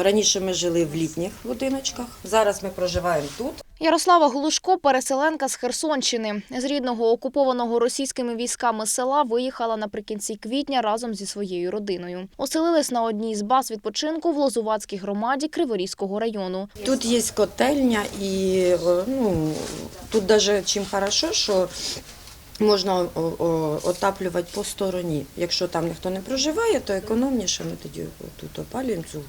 Раніше ми жили в літніх будиночках, зараз ми проживаємо тут. Ярослава Глушко, переселенка з Херсонщини. З рідного окупованого російськими військами села виїхала наприкінці квітня разом зі своєю родиною. Оселились на одній з баз відпочинку в Лозувацькій громаді Криворізького району. Тут є котельня і ну, тут навіть чим хорошо, що можна отаплювати по стороні. Якщо там ніхто не проживає, то економніше ми тоді тут опалюємо цю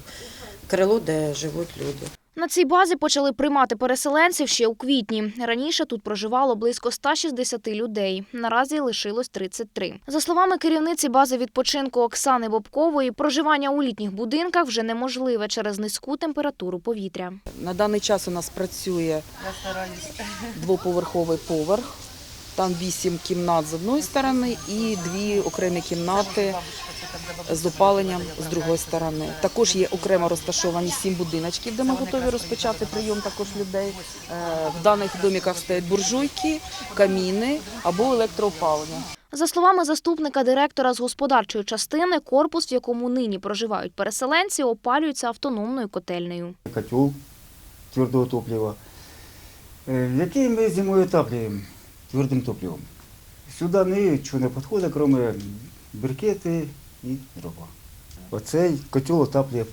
крило, де живуть люди. На цій базі почали приймати переселенців ще у квітні. Раніше тут проживало близько 160 людей. Наразі лишилось 33. За словами керівниці бази відпочинку Оксани Бобкової, проживання у літніх будинках вже неможливе через низьку температуру повітря. На даний час у нас працює двоповерховий поверх. Там вісім кімнат з одної сторони і дві окремі кімнати з опаленням з другої сторони. Також є окремо розташовані сім будиночків, де ми готові розпочати прийом також людей. Е, В даних доміках стоять буржуйки, каміни або електроопалення. За словами заступника директора з господарчої частини, корпус, в якому нині проживають переселенці, опалюється автономною котельнею. котел твердого топлива, э, який ми зимою отаплюємо твердим топливом. Сюди нічого не підходить, крім брикети і дрова. Оцей котел отаплює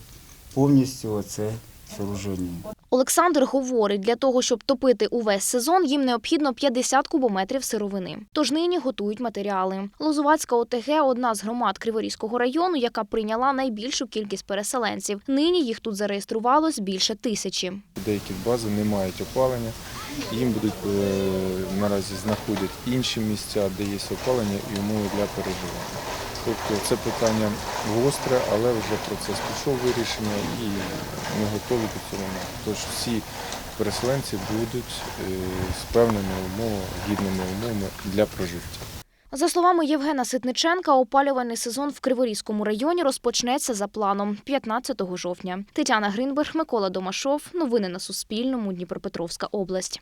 повністю оце сооруження. Олександр говорить, для того, щоб топити увесь сезон, їм необхідно 50 кубометрів сировини. Тож нині готують матеріали. Лозувацька ОТГ – одна з громад Криворізького району, яка прийняла найбільшу кількість переселенців. Нині їх тут зареєструвалось більше тисячі. Деякі бази не мають опалення, їм будуть е, наразі знаходять інші місця, де є опалення і умови для переживання. Тобто це питання гостре, але вже процес пішов вирішення і ми готові до цього. Тож всі переселенці будуть е, з певними умовами, гідними умовами для прожиття. За словами Євгена Ситниченка, опалювальний сезон в Криворізькому районі розпочнеться за планом 15 жовтня. Тетяна Гринберг, Микола Домашов. Новини на Суспільному. Дніпропетровська область.